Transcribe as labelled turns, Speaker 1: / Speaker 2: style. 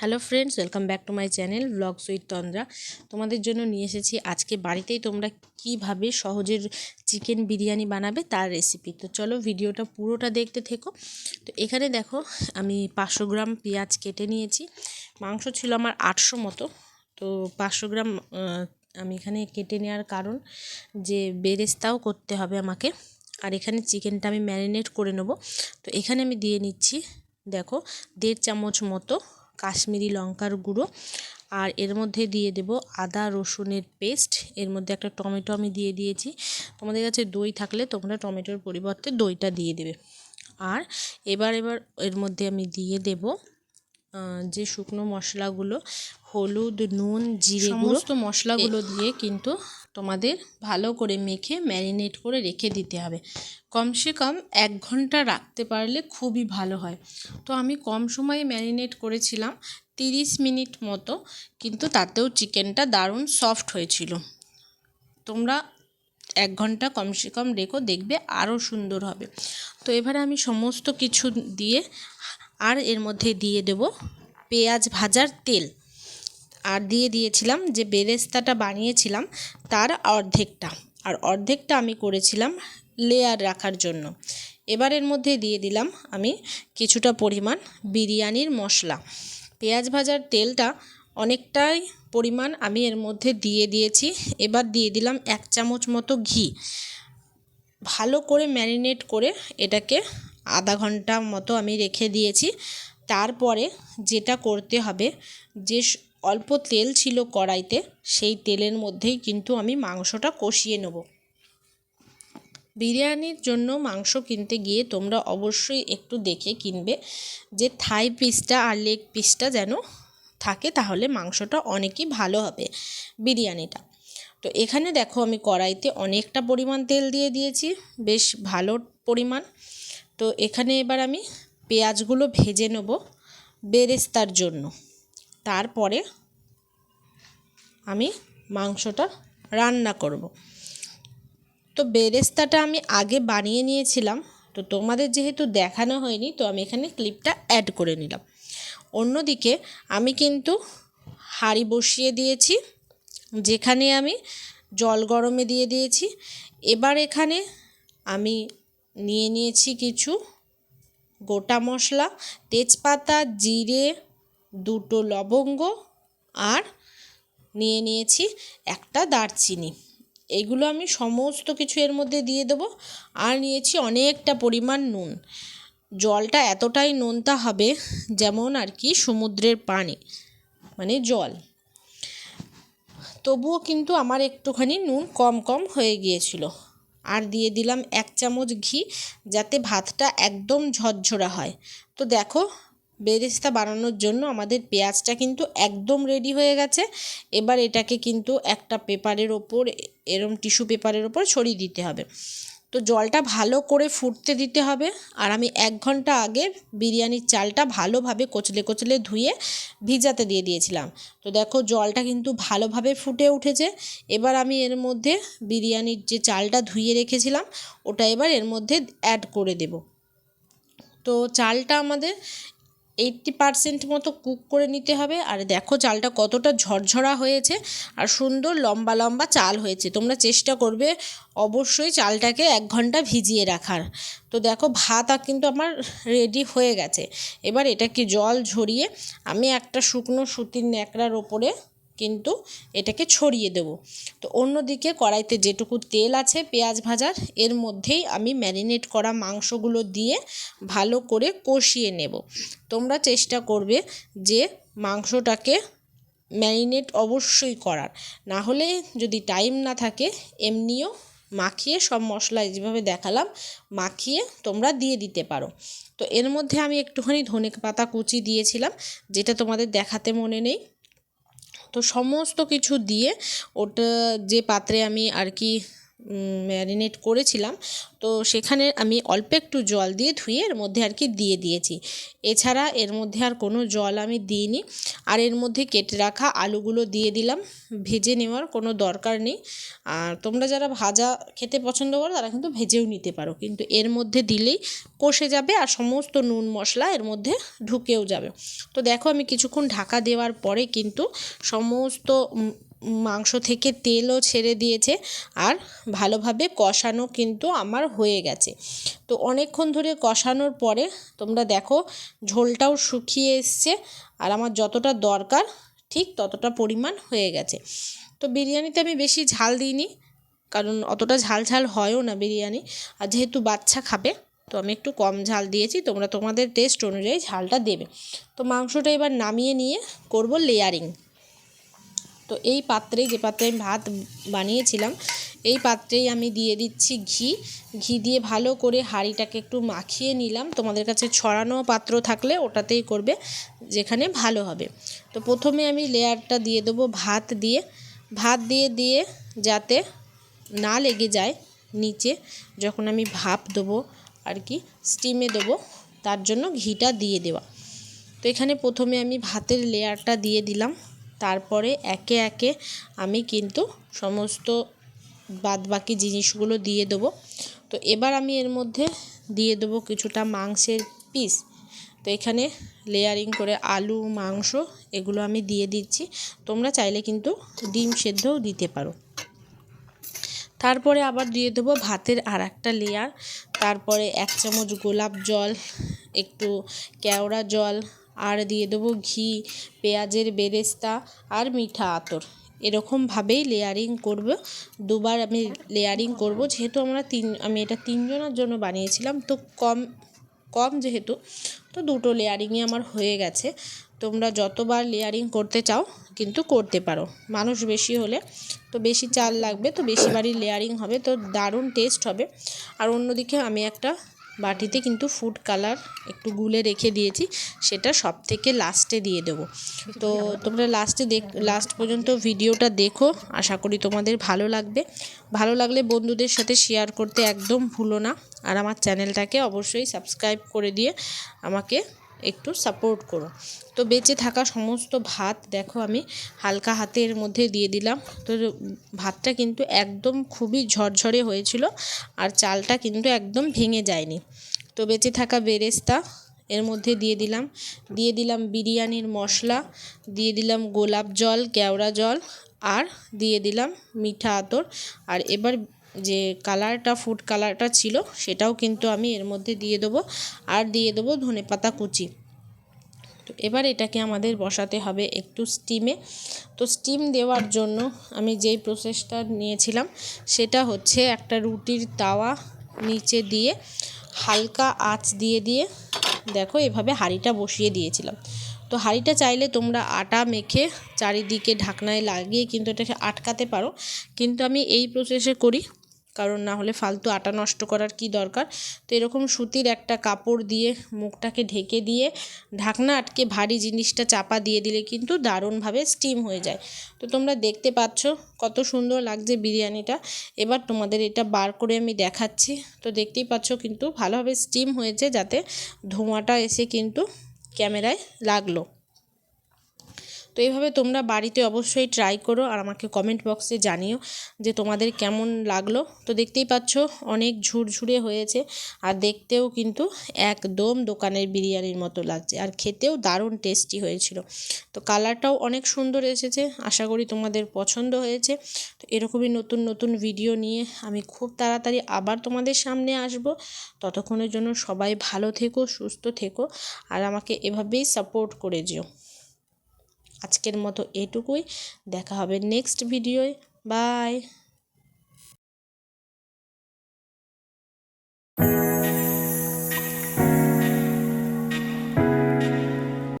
Speaker 1: Hello friends welcome back to my channel vlog sweet Tandra তোমাদের জন্য নিয়ে এসেছি আজকে বাড়িতেই তোমরা কীভাবে সহজের চিকেন বিরিয়ানি বানাবে তার রেসিপি তো চলো ভিডিওটা পুরোটা দেখতে থেকো। তো এখানে দেখো, আমি পাঁচশো গ্রাম পেঁয়াজ কেটে নিয়েছি। মাংস ছিল আমার আটশো মতো। তো পাঁচশো গ্রাম আমি এখানে কেটে নেওয়ার কারণ যে বেরেস্তাও করতে হবে আমাকে। আর এখানে চিকেনটা আমি ম্যারিনেট করে নেব। তো এখানে আমি দিয়ে নিচ্ছি, দেখো, দেড় চামচ মতো কাশ্মীরি লঙ্কার গুঁড়ো। আর এর মধ্যে দিয়ে দেব আদা রসুনের পেস্ট। এর মধ্যে একটা টমেটো আমি দিয়ে দিয়েছি। তোমাদের কাছে দই থাকলে তোমরা টমেটোর পরিবর্তে দইটা দিয়ে দেবে। আর এবার এবার এর মধ্যে আমি দিয়ে দেব যে শুকনো মশলাগুলো হলুদ নুন জিরে সমস্ত মশলাগুলো দিয়ে কিন্তু তোমাদের ভালো করে মেখে ম্যারিনেট করে রেখে দিতে হবে। কমসে কম এক ঘণ্টা রাখতে পারলে খুবই ভালো হয়। তো আমি কম সময়ে ম্যারিনেট করেছিলাম, তিরিশ মিনিট মতো, কিন্তু তাতেও চিকেনটা দারুণ সফট হয়েছিল। তোমরা এক ঘণ্টা কমসে কম রেখো, দেখবে আরও সুন্দর হবে। তো এবারে আমি সমস্ত কিছু দিয়ে আর এর মধ্যে দিয়ে দেব পেঁয়াজ ভাজার তেল। আর দিয়ে দিয়েছিলাম যে বেরেস্তাটা বানিয়েছিলাম তার অর্ধেকটা। আর অর্ধেকটা আমি করেছিলাম লেয়ার রাখার জন্য। এবার এর মধ্যে দিয়ে দিলাম আমি কিছুটা পরিমাণ বিরিয়ানির মশলা। পেঁয়াজ ভাজার তেলটা অনেকটাই পরিমাণ আমি এর মধ্যে দিয়ে দিয়েছি। এবার দিয়ে দিলাম এক চামচ মতো ঘি। ভালো করে ম্যারিনেট করে এটাকে আধা ঘণ্টা মতো আমি রেখে দিয়েছি। তারপরে যেটা করতে হবে যে অল্প তেল ছিল কড়াইতে, সেই তেলের মধ্যেই কিন্তু আমি মাংসটা কষিয়ে নেব। বিরিয়ানির জন্য মাংস কিনতে গিয়ে তোমরা অবশ্যই একটু দেখে কিনবে যে থাই পিসটা আর লেগ পিসটা যেন থাকে, তাহলে মাংসটা অনেকই ভালো হবে বিরিয়ানিটা। তো এখানে দেখো আমি কড়াইতে অনেকটা পরিমাণ তেল দিয়ে দিয়েছি, বেশ ভালো পরিমাণ। তো এখানে এবার আমি পেঁয়াজগুলো ভেজে নেব বেরেস্তার জন্য। তারপরে আমি মাংসটা রান্না করব। তো বেরেস্তাটা আমি আগে বানিয়ে নিয়েছিলাম, তো তোমাদের যেহেতু দেখানো হয়নি, তো আমি এখানে ক্লিপটা অ্যাড করে নিলাম। অন্যদিকে আমি কিন্তু হাঁড়ি বসিয়ে দিয়েছি, যেখানে আমি জল গরমে দিয়ে দিয়েছি। এবার এখানে আমি নিয়ে নিয়েছি কিছু গোটা মশলা, তেজপাতা, জিরে দুটো লবঙ্গ আর নিয়ে নিয়েছি একটা দারচিনি। এগুলো আমি সমস্ত কিছু এর মধ্যে দিয়ে দেবো। আর নিয়েছি অনেকটা পরিমাণ নুন। জলটা এতটাই নোনতা হবে যেমন আর কি সমুদ্রের পানি মানে জল। তবুও কিন্তু আমার একটুখানি নুন কম কম হয়ে গিয়েছিল। আর দিয়ে দিলাম এক চামচ ঘি, যাতে ভাতটা একদম ঝরঝরা হয়। তো দেখো বেরেস্তা বানানোর জন্য আমাদের পেঁয়াজটা কিন্তু একদম রেডি হয়ে গেছে। এবার এটাকে কিন্তু একটা পেপারের ওপর, এরম টিস্যু পেপারের ওপর ছড়িয়ে দিতে হবে। তো জলটা ভালো করে ফুটতে দিতে হবে আর আমি এক ঘণ্টা আগে বিরিয়ানির চালটা ভালোভাবে কচলে কচলে ধুয়ে ভিজাতে দিয়ে দিয়েছিলাম। তো দেখো জলটা কিন্তু ভালোভাবে ফুটে উঠেছে। এবার আমি এর মধ্যে বিরিয়ানির যে চালটা ধুয়ে রেখেছিলাম, ওটা এবার এর মধ্যে অ্যাড করে দেব। তো চালটা আমাদের এইট্টি পারসেন্ট মতো কুক করে নিতে হবে। আর দেখো চালটা কতটা ঝরঝরা হয়েছে আর সুন্দর লম্বা লম্বা চাল হয়েছে। তোমরা চেষ্টা করবে অবশ্যই চালটাকে এক ঘণ্টা ভিজিয়ে রাখার। তো দেখো ভাত কিন্তু আমার রেডি হয়ে গেছে। এবার এটাকে জল ঝরিয়ে আমি একটা শুকনো সুতির ন্যাকড়ার ওপরে কিন্তু এটাকে ছড়িয়ে দেব। তো অন্যদিকে কড়াইতে যেটুকু তেল আছে, পেঁয়াজ ভাজার এর মধ্যেই আমি ম্যারিনেট করা মাংসগুলো দিয়ে ভালো করে কষিয়ে নেব। তোমরা চেষ্টা করবে যে মাংসটাকে ম্যারিনেট অবশ্যই করার। না হলে যদি টাইম না থাকে, এমনিও মাখিয়ে সব মশলা যেভাবে দেখালাম, মাখিয়ে তোমরা দিয়ে দিতে পারো। তো এর মধ্যে আমি একটুখানি ধনে পাতা কুচি দিয়েছিলাম, যেটা তোমাদের দেখাতে মনে নেই। তো সমস্ত কিছু দিয়ে ওটা যে পাত্রে আমি আর কি ম্যারিনেট করেছিলাম। তো সেখানে আমি অল্প একটু জল দিয়ে ধুয়ে এর মধ্যে আর কি দিয়ে দিয়েছি। এছাড়া এর মধ্যে আর কোনো জল আমি দিইনি। আর এর মধ্যে কেটে রাখা আলুগুলো দিয়ে দিলাম। ভেজে নেওয়ার কোনো দরকার নেই। আর তোমরা যারা ভাজা খেতে পছন্দ করো, তারা কিন্তু ভেজেও নিতে পারো। কিন্তু এর মধ্যে দিলেই কষে যাবে আর সমস্ত নুন মশলা এর মধ্যে ঢুকেও যাবে। তো দেখো আমি কিছুক্ষণ ঢাকা দেওয়ার পরে কিন্তু সমস্ত মাংস থেকে তেলও ছেড়ে দিয়েছে আর ভালোভাবে কষানো কিন্তু আমার হয়ে গেছে। তো অনেকক্ষণ ধরে কষানোর পরে তোমরা দেখো ঝোলটাও শুকিয়ে এসছে আর আমার যতটা দরকার ঠিক ততটা পরিমাণ হয়ে গেছে। তো বিরিয়ানিতে আমি বেশি ঝাল দিইনি কারণ অতটা ঝাল ঝাল হয়ও না বিরিয়ানি আর যেহেতু বাচ্চা খাবে তো আমি একটু কম ঝাল দিয়েছি তোমরা তোমাদের টেস্ট অনুযায়ী ঝালটা দেবে। তো মাংসটা এবার নামিয়ে নিয়ে করব লেয়ারিং তো এই পাত্রে, যে পাত্রে আমি ভাত বানিয়েছিলাম, এই পাত্রেই আমি দিয়ে দিচ্ছি ঘি। ঘি দিয়ে ভালো করে হাঁড়িটাকে একটু মাখিয়ে নিলাম। তোমাদের কাছে ছড়ানো পাত্র থাকলে ওটাতেই করবে, যেখানে ভালো হবে। তো প্রথমে আমি লেয়ারটা দিয়ে দেবো ভাত দিয়ে। ভাত দিয়ে দিয়ে যাতে না লেগে যায় নিচে, যখন আমি ভাপ দেবো আর কি, স্টিমে দেবো, তার জন্য ঘিটা দিয়ে দেওয়া। তো এখানে প্রথমে আমি ভাতের লেয়ারটা দিয়ে দিলাম। তারপরে একে একে আমি কিন্তু সমস্ত বাদ বাকি জিনিসগুলো দিয়ে দেবো। তো এবার আমি এর মধ্যে দিয়ে দেবো কিছুটা মাংসের পিস তো এখানে লেয়ারিং করে আলু, মাংস এগুলো আমি দিয়ে দিচ্ছি। তোমরা চাইলে কিন্তু ডিম সেদ্ধও দিতে পারো। তারপরে আবার দিয়ে দেবো ভাতের আর একটা লেয়ার তারপরে এক চামচ গোলাপ জল, একটু কেওড়া জল আর দিয়ে দেবো ঘি, পেঁয়াজের বেরেস্তা আর মিঠা আতর। এরকমভাবেই লেয়ারিং করব। দুবার আমি লেয়ারিং করব। যেহেতু আমরা তিন, আমি এটা তিনজনের জন্য বানিয়েছিলাম, তো কম কম যেহেতু, তো দুটো লেয়ারিংয়ে আমার হয়ে গেছে। তোমরা যতবার লেয়ারিং করতে চাও, কিন্তু করতে পারো। মানুষ বেশি হলে তো বেশি চাল লাগবে, তো বেশিবারই লেয়ারিং হবে, তো দারুণ টেস্ট হবে। আর অন্যদিকে আমি একটা বাটিতে কিন্তু ফুড কালার একটু গুলে রেখে দিয়েছি, সেটা সব থেকে লাস্টে দিয়ে দেবো। তো তোমরা লাস্টে দেখ লাস্ট পর্যন্ত ভিডিওটা দেখো, আশা করি তোমাদের ভালো লাগবে। ভালো লাগলে বন্ধুদের সাথে শেয়ার করতে একদম ভুলো না, আর আমার চ্যানেলটাকে অবশ্যই সাবস্ক্রাইব করে দিয়ে আমাকে একটু সাপোর্ট করো। তো বেঁচে থাকা সমস্ত ভাত দেখো আমি হালকা হাতের মধ্যে দিয়ে দিলাম। তো ভাতটা কিন্তু একদম খুবই ঝরঝরে হয়েছিল আর চালটা কিন্তু একদম ভেঙে যায়নি। তো বেঁচে থাকা বেরেস্তা এর মধ্যে দিয়ে দিলাম। দিয়ে দিলাম বিরিয়ানির মশলা, দিয়ে দিলাম গোলাপ জল, কেওড়া জল আর দিয়ে দিলাম মিঠা আতর। আর এবার যে কালারটা ফুড কালারটা ছিল, সেটাও কিন্তু আমি এর মধ্যে দিয়ে দেবো। আর দিয়ে দেবো ধনে পাতা কুচি। তো এবার এটাকে আমাদের বসাতে হবে একটু স্টিমে তো স্টিম দেওয়ার জন্য আমি যেই প্রসেসটা নিয়েছিলাম, সেটা হচ্ছে একটা রুটির তাওয়া নিচে দিয়ে হালকা আঁচ দিয়ে দিয়ে, দেখো এভাবে হাঁড়িটা বসিয়ে দিয়েছিলাম। তো হাঁড়িটা চাইলে তোমরা আটা মেখে চারিদিকে ঢাকনায় লাগিয়ে কিন্তু এটাকে আটকাতে পারো। কিন্তু আমি এই প্রসেসে করি কারণ না হলে ফালতু আটা নষ্ট করার কি দরকার? তো এরকম সুতির একটা কাপড় দিয়ে মুখটাকে ঢেকে দিয়ে ঢাকনা আটকে ভারী জিনিসটা চাপা দিয়ে দিলে কিন্তু দারুণভাবে স্টিম হয়ে যায়। তো তোমরা দেখতে পাচ্ছ কত সুন্দর লাগছে বিরিয়ানিটা। এবার তোমাদের এটা বার করে আমি দেখাচ্ছি। তো দেখতেই পাচ্ছ কিন্তু ভালোভাবে স্টিম হয়েছে যাতে ধোঁয়াটা এসে কিন্তু ক্যামেরায় লাগল। এইভাবে তোমরা বাড়িতে অবশ্যই ট্রাই করো আর আমাকে কমেন্ট বক্সে জানিও যে তোমাদের কেমন লাগল। তো দেখতেই পাচ্ছ অনেক ঝুরঝুরে হয়েছে আর দেখতেও কিন্তু একদম দোকানের বিরিয়ানির মতো লাগছে আর খেতেও দারুণ টেস্টি হয়েছিল। তো কালারটাও অনেক সুন্দর এসেছে, আশা করি তোমাদের পছন্দ হয়েছে। তো এরকমই নতুন নতুন ভিডিও নিয়ে আমি খুব তাড়াতাড়ি আবার তোমাদের সামনে আসব। ততক্ষণের জন্য সবাই ভালো থেকো, সুস্থ থেকো আর আমাকে এভাবেই সাপোর্ট করে যেও। আজকের মতো এটুকুই। দেখা হবে নেক্সট ভিডিওয় বাই